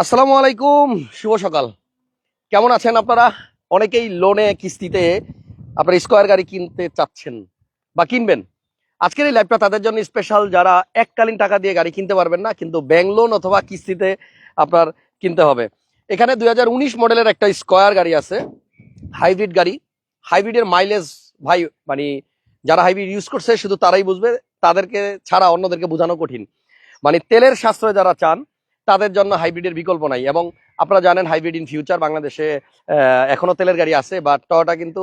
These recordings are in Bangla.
আসসালামু আলাইকুম, শুভ সকাল। কেমন আছেন আপনারা? অনেকেই লোনে কিস্তিতে আপনার স্কোয়ার গাড়ি কিনতে চাচ্ছেন বা কিনবেন। আজকের এই লাইভটা তাদের জন্য স্পেশাল যারা এককালীন টাকা দিয়ে গাড়ি কিনতে পারবেন না, কিন্তু ব্যাংক লোন অথবা কিস্তিতে আপনার কিনতে হবে। এখানে দুই হাজার উনিশ মডেলের একটা স্কোয়ার গাড়ি আছে হাইব্রিড গাড়ি। হাইব্রিডের মাইলেজ ভাই মানে যারা হাইব্রিড ইউজ করছে, শুধু তারাই বুঝবে, তাদেরকে ছাড়া অন্যদেরকে বোঝানো কঠিন। মানে তেলের সাশ্রয় যারা চান তাদের জন্য হাইব্রিডের বিকল্প নাই। এবং আপনারা জানেন হাইব্রিড ইন ফিউচার বাংলাদেশে আহ, এখনও তেলের গাড়ি আছে বাট টয়োটা কিন্তু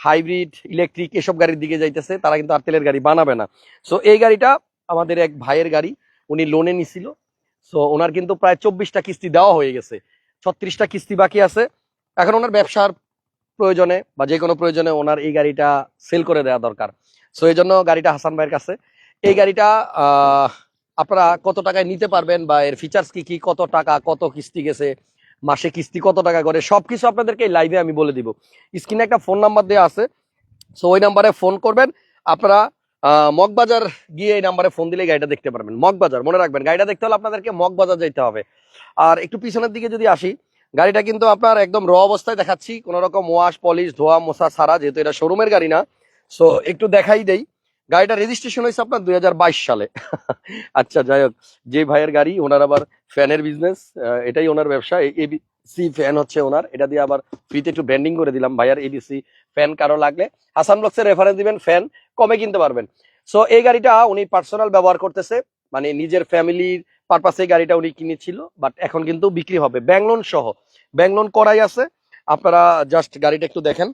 হাইব্রিড ইলেকট্রিক এসব গাড়ির দিকে যাইতেছে তারা কিন্তু আর তেলের গাড়ি বানাবে না। সো এই গাড়িটা আমাদের এক ভাইয়ের গাড়ি উনি লোনে নিছিল। সো ওনার কিন্তু প্রায় চব্বিশটা কিস্তি দেওয়া হয়ে গেছে। ছত্রিশটা কিস্তি বাকি আছে। এখন ওনার ব্যবসার প্রয়োজনে বা যে কোনো প্রয়োজনে ওনার এই গাড়িটা সেল করে দেওয়া দরকার। সো এই জন্য গাড়িটা হাসান ভাইয়ের কাছে। এই গাড়িটা আপনারা কত টাকায় নিতে পারবেন বা এর ফিচার্স কি কি, কত টাকা, কত কিস্তি গেছে, মাসে কিস্তি কত টাকা করে সব কিছু আপনাদেরকে লাইভে আমি বলে দিব। স্ক্রিনে একটা ফোন নাম্বার দেওয়া আছে সো ওই নাম্বারে ফোন করবেন। আপনারা মগবাজার গিয়ে এই নাম্বারে ফোন দিলে গাড়িটা দেখতে পারবেন। মগবাজার, মনে রাখবেন, গাড়িটা দেখতে হলে আপনাদেরকে মগবাজার যেতে হবে। আর একটু পিছনের দিকে যদি আসি, গাড়িটা কিন্তু আপনার একদম র অবস্থায় দেখাচ্ছি। কোনো রকম ওয়াশ পলিশ ধোয়া, মোছা ছাড়া, যেহেতু এটা শোরুমের গাড়ি না সো একটু দেখাই দেই। গাড়িটা রেজিস্ট্রেশন হয়েছে আপনার দুই হাজার বাইশ সালে। আচ্ছা যাই হোক, যে ভাইয়ের গাড়ি, ওনার আবার ফ্যানের বিজনেস এটাই ওনার ব্যবসা। এবিসি ফ্যান হচ্ছে ওনার, এটা দিয়ে আবার ফ্রিতে একটু ব্র্যান্ডিং করে দিলাম। ভাইয়ার এবিসি ফ্যান কারও লাগলে, হাসান ব্লকসের রেফারেন্স দিবেন ফ্যান কমে কিনতে পারবেন। সো এই গাড়িটা উনি পার্সোনাল ব্যবহার করতেছে মানে নিজের ফ্যামিলির পারপাসে গাড়িটা উনি কিনেছিল বাট এখন কিন্তু বিক্রি হবে। ব্যাংলোন সহ। ব্যাংলোন করাই আছে। আপনারা জাস্ট গাড়িটা একটু দেখেন।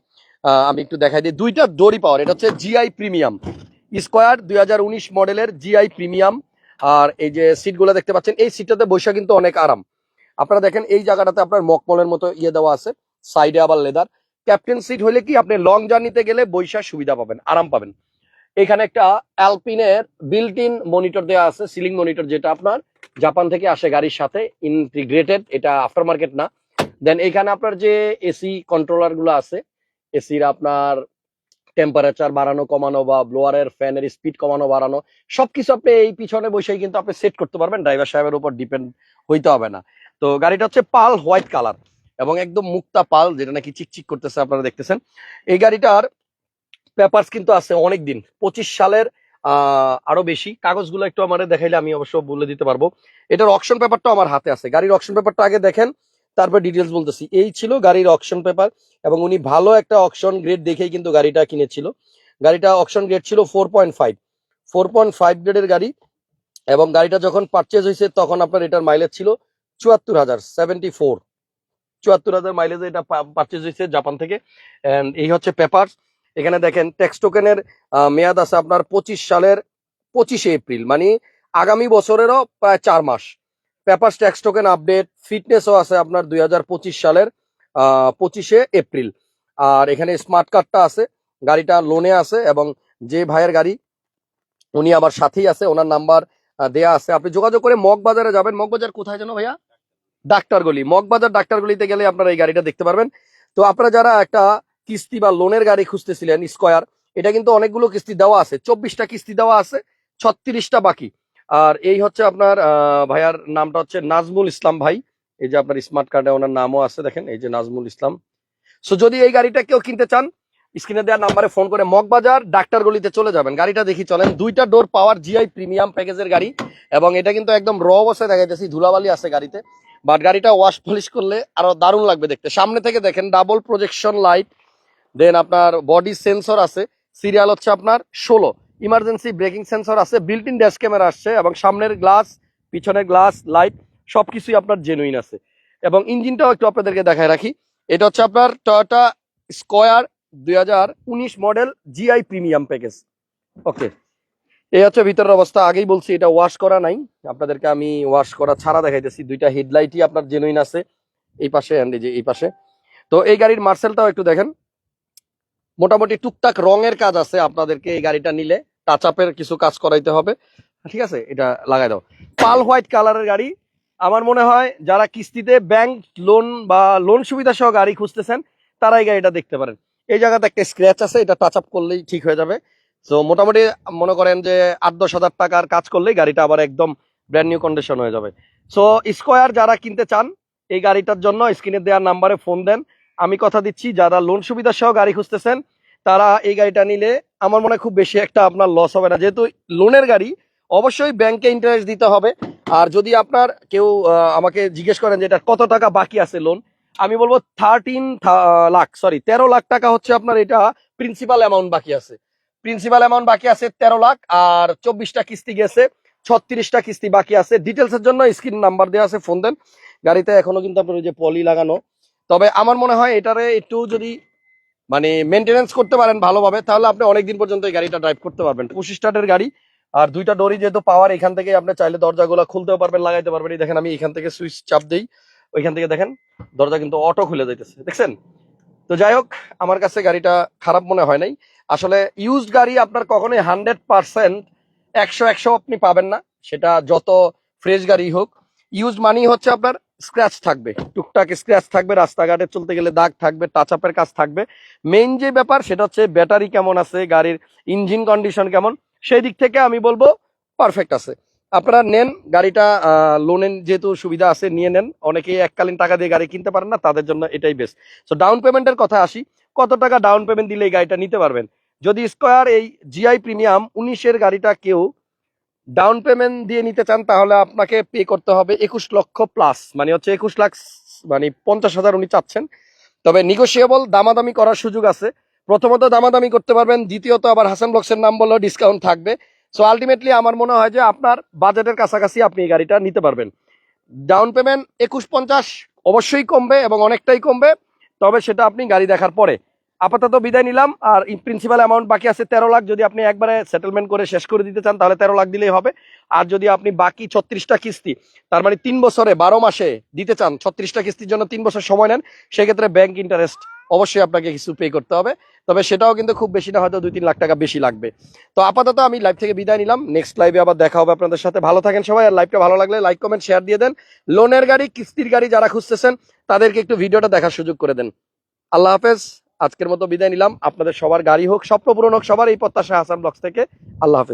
আমি একটু দেখাই দিই। দুইটা দড়ি পাওয়ার, এটা হচ্ছে জিআই প্রিমিয়াম স্কোয়ার দুই মডেলের জিআই প্রিমিয়াম আর এই যে সিটগুলো দেখতে পাচ্ছেন, এই সিটটাতে বৈশা কিন্তু অনেক আরাম। আপনারা দেখেন, এই জায়গাটাতে আপনার মকমলের মতো ইয়ে দেওয়া আছে সাইডে আবার লেদার ক্যাপ্টেন সিট হলে কি আপনি লং জার্নিতে গেলে বৈশাখ সুবিধা পাবেন, আরাম পাবেন। এখানে একটা অ্যালপিনের বিল্ট ইন মনিটর দেওয়া আছে সিলিং মনিটর যেটা আপনার জাপান থেকে আসে গাড়ির সাথে ইন্টিগ্রেটেড এটা আফটার মার্কেট না। দেন এখানে আপনার যে এসি কন্ট্রোলারগুলো আছে এসির আপনার টেম্পারেচার বাড়ানো, কমানো বা ব্লোয়ারের ফ্যানের স্পিড কমানো, বাড়ানো, সবকিছু আপনি এই পিছনে বসেই কিন্তু আপনি সেট করতে পারবেন। ড্রাইভার সাহেবের উপর ডিপেন্ড হইতে হবে না। তো গাড়িটা হচ্ছে পাল হোয়াইট কালার এবং একদম মুক্তা পাল, যেটা নাকি চিকচিক করতেছে, আপনারা দেখতেছেন। এই গাড়িটার পেপারস কিন্তু আছে অনেক দিন পঁচিশ সালের আরও বেশি। কাগজগুলো একটু আমার দেখাইলে আমি অবশ্য বলে দিতে পারব। এটার অকশন পেপারটা আমার হাতে আছে। গাড়ির অকশন পেপারটা আগে দেখেন তারপর ডিটেলস বলতেছি। এই ছিল গাড়ির অকশন পেপার এবং উনি ভালো একটা অকশন গ্রেড দেখেই কিন্তু গাড়িটা কিনেছিল। গাড়িটা অকশন গ্রেড ছিল four point five four point five গ্রেডের গাড়ি এবং গাড়িটা যখন পারচেজ হয়েছে তখন আপনার এটার মাইলেজ ছিল চুয়াত্তর হাজার সেভেন্টি ফোর চুয়াত্তর হাজার মাইলেজে এটা পারচেজ হয়েছে জাপান থেকে। এই হচ্ছে পেপার এখানে দেখেন ট্যাক্স টোকেনের মেয়াদ আছে আপনার পঁচিশ সালের পঁচিশে এপ্রিল মানে আগামী বছরেরও প্রায় চার মাস। পেপার ট্যাক্স টোকেন আপডেট ফিটনেসও আছে আপনার দুই হাজার পঁচিশ সালের পঁচিশে এপ্রিল। আর এখানে স্মার্ট কার্ডটা আছে, গাড়িটা লোনে আছে এবং যে ভাইয়ের গাড়ি, উনি আমার সাথেই আছে, ওনার নাম্বার দেয়া আছে। আপনি যোগাযোগ করে মগবাজারে যাবেন। মগবাজার কোথায় যেন ভাইয়া? ডাক্তার গলি মগবাজার ডাক্তার গলিতে গেলে আপনারা এই গাড়িটা দেখতে পারবেন। তো আপনারা যারা একটা কিস্তি বা লোনের গাড়ি খুঁজতেছিলেন স্কোয়ার এটা কিন্তু অনেকগুলো কিস্তি দেওয়া আছে। চব্বিশটা কিস্তি দেওয়া আছে, ছত্রিশটা বাকি। আর এই হচ্ছে আপনার ভাইয়ার নামটা হচ্ছে নাজমুল ইসলাম ভাই। এই যে আপনার স্মার্ট কার্ডে ওনার নামও আছে, দেখেন, এই যে নাজমুল ইসলাম। সো যদি এই গাড়িটা কেউ কিনতে চান, স্ক্রিনে দেওয়ার নাম্বারে ফোন করে মগবাজার ডাক্তার গলিতে চলে যাবেন। গাড়িটা দেখি চলেন, দুইটা ডোর পাওয়ার জিআই প্রিমিয়াম প্যাকেজের গাড়ি এবং এটা কিন্তু একদম র অবস্থায় দেখা যাচ্ছে ধুলাবালি আছে গাড়িতে। বাট গাড়িটা ওয়াশ পলিশ করলে আরও দারুণ লাগবে দেখতে। সামনে থেকে দেখেন ডাবল প্রজেকশন লাইট দেন আপনার বডি সেন্সর আছে। সিরিয়াল হচ্ছে আপনার ষোলো। ইমার্জেন্সি ব্রেকিং সেন্সর আছে বিল্ট ইন ড্যাশ ক্যামেরা আসছে এবং সামনের গ্লাস পিছনের গ্লাস লাইট সবকিছুই আপনার জেনুইন আছে। এবং ইঞ্জিনটাও একটু আপনাদেরকে দেখায় রাখি। এটা হচ্ছে আপনার টয়োটা স্কোয়ার দুই হাজার উনিশ model GI premium package okay এই হচ্ছে ভিতরের অবস্থা। আগেই বলছি, এটা ওয়াশ করা নাই। আপনাদেরকে আমি ওয়াশ করা ছাড়া দেখাইতেছি। দুইটা হেডলাইটই আপনার জেনুইন আছে। এই পাশে এই যে এই পাশে। তো এই গাড়ির মার্সেলটাও একটু দেখেন। মোটামুটি টুকটাক রঙের কাজ আছে আপনাদেরকে এই গাড়িটা নিলে। টাচ আপের কিছু কাজ করাইতে হবে। ঠিক আছে? এটা লাগাই দাও। পাল হোয়াইট কালারের গাড়ি। আমার মনে হয় যারা কিস্তিতে ব্যাংক লোন বা লোন সুবিধা সহ গাড়ি খুঁজতেছেন, তারা এই গাড়িটা দেখতে পারেন। এই জায়গাতে একটা স্ক্র্যাচ আছে, এটা টাচ আপ করলেই ঠিক হয়ে যাবে। তো মোটামুটি মনে করেন যে আট দশ হাজার টাকার কাজ করলেই গাড়িটা আবার একদম ব্র্যান্ড নিউ কন্ডিশন হয়ে যাবে। সো স্কোয়ার যারা কিনতে চান, এই গাড়িটার জন্য স্ক্রিনে দেওয়ার নাম্বারে ফোন দেন। আমি কথা দিচ্ছি, যারা লোন সুবিধা সহ গাড়ি খুঁজতেছেন তারা এই গাড়িটা নিলে আমার মনে হয় খুব বেশি একটা আপনার লস হবে না। যেহেতু লোনের গাড়ি, অবশ্যই ব্যাংকে ইন্টারেস্ট দিতে হবে। আর যদি আপনার কেউ আমাকে জিজ্ঞেস করেন যে এটা কত টাকা বাকি আছে লোন আমি বলব থার্টিন লাখ সরি তেরো লাখ টাকা হচ্ছে আপনার এটা প্রিন্সিপাল অ্যামাউন্ট বাকি আছে। প্রিন্সিপাল অ্যামাউন্ট বাকি আছে তেরো লাখ, আর চব্বিশটা কিস্তি গেছে, ছত্রিশটা কিস্তি বাকি আছে। ডিটেলস এর জন্য স্ক্রিন নাম্বার দেওয়া আছে ফোন দেন। গাড়িতে এখনও কিন্তু আপনার ওই যে পলি লাগানো। তবে আমার মনে হয় এটারে একটু যদি মানে মেনটেনেন্স করতে পারেন ভালোভাবে, তাহলে আপনি অনেকদিন পর্যন্ত এই গাড়িটা ড্রাইভ করতে পারবেন। পঁচিশ স্টার্টের গাড়ি, আর দুইটা ডোরি যেহেতু পাওয়ার এখান থেকে আপনি চাইলে দরজাগুলো খুলতেও পারবেন, লাগাইতে পারবেন। এই দেখেন আমি এখান থেকে সুইচ চাপ দেই, ওইখান থেকে দেখেন দরজা কিন্তু অটো খুলে যাইতেছে, দেখছেন? তো যাই হোক, আমার কাছে গাড়িটা খারাপ মনে হয় নাই। আসলে ইউজড গাড়ি আপনার কখনোই হান্ড্রেড পার্সেন্ট একশো একশো আপনি পাবেন না। সেটা যত ফ্রেশ গাড়ি হোক ইউজ মানি হচ্ছে আপনার স্ক্র্যাচ থাকবে, টুকটাক স্ক্র্যাচ থাকবে, রাস্তাঘাটে চলতে গেলে দাগ থাকবে টাচ আপের কাজ থাকবে। মেইন যে ব্যাপার সেটা হচ্ছে ব্যাটারি কেমন আছে, গাড়ির ইঞ্জিন কন্ডিশন কেমন, সেই দিক থেকে আমি বলব পারফেক্ট আছে। আপনারা নেন, গাড়িটা লোনের যেহেতু সুবিধা আছে, নিয়ে নেন। অনেকেই এককালীন টাকা দিয়ে গাড়ি কিনতে পারেন না, তাদের জন্য এটাই বেস্ট সো ডাউন পেমেন্টের কথা আসি। কত টাকা ডাউন পেমেন্ট দিলে এই গাড়িটা নিতে পারবেন? যদি স্কোয়ার এই জিআই প্রিমিয়াম উনিশের গাড়িটা কেউ ডাউন পেমেন্ট দিয়ে নিতে চান, তাহলে আপনাকে পে করতে হবে একুশ লক্ষ প্লাস মানে হচ্ছে একুশ লাখ মানে পঞ্চাশ হাজার উনি চাচ্ছেন। তবে নিগোসিয়েবল দামাদামি করার সুযোগ আছে। প্রথমত দামাদামি করতে পারবেন, দ্বিতীয়ত আবার হাসান বক্সের নাম বললেও ডিসকাউন্ট থাকবে। সো আলটিমেটলি আমার মনে হয় যে আপনার বাজেটের কাছাকাছি আপনি এই গাড়িটা নিতে পারবেন। ডাউন পেমেন্ট একুশ পঞ্চাশ অবশ্যই কমবে এবং অনেকটাই কমবে, তবে সেটা আপনি গাড়ি দেখার পরে। আপাতত বিদায় নিলাম। আর প্রিন্সিপাল অ্যামাউন্ট বাকি আছে তেরো লাখ। যদি আপনি একবারে সেটেলমেন্ট করে শেষ করে দিতে চান, তাহলে তেরো লাখ দিলেই হবে। আর যদি আপনি বাকি ছত্রিশটা কিস্তি, তার মানে তিন বছরে বারো মাসে দিতে চান, ছত্রিশটা কিস্তির জন্য তিন বছর সময় নেন, সেক্ষেত্রে ব্যাংক ইন্টারেস্ট অবশ্যই আপনাকে কিছু পে করতে হবে। তবে সেটাও কিন্তু খুব বেশি না, হয়তো দুই তিন লাখ টাকা বেশি লাগবে। তো আপাতত আমি লাইভ থেকে বিদায় নিলাম। নেক্সট লাইভে আবার দেখা হবে আপনাদের সাথে। ভালো থাকেন সবাই, আর লাইভটা ভালো লাগলে লাইক কমেন্ট শেয়ার দিয়ে দেন। লোনের গাড়ি, কিস্তির গাড়ি যারা খুঁজতেছেন, তাদেরকে একটু ভিডিওটা দেখার সুযোগ করে দেন। আল্লাহ হাফেজ। আজকের মতো বিদায় নিলাম। আপনাদের সবার গাড়ি হোক, স্বপ্ন পূরণ হোক, সবার এই প্রত্যাশা হাসান ব্লগস থেকে। আল্লাহ হাফেজ।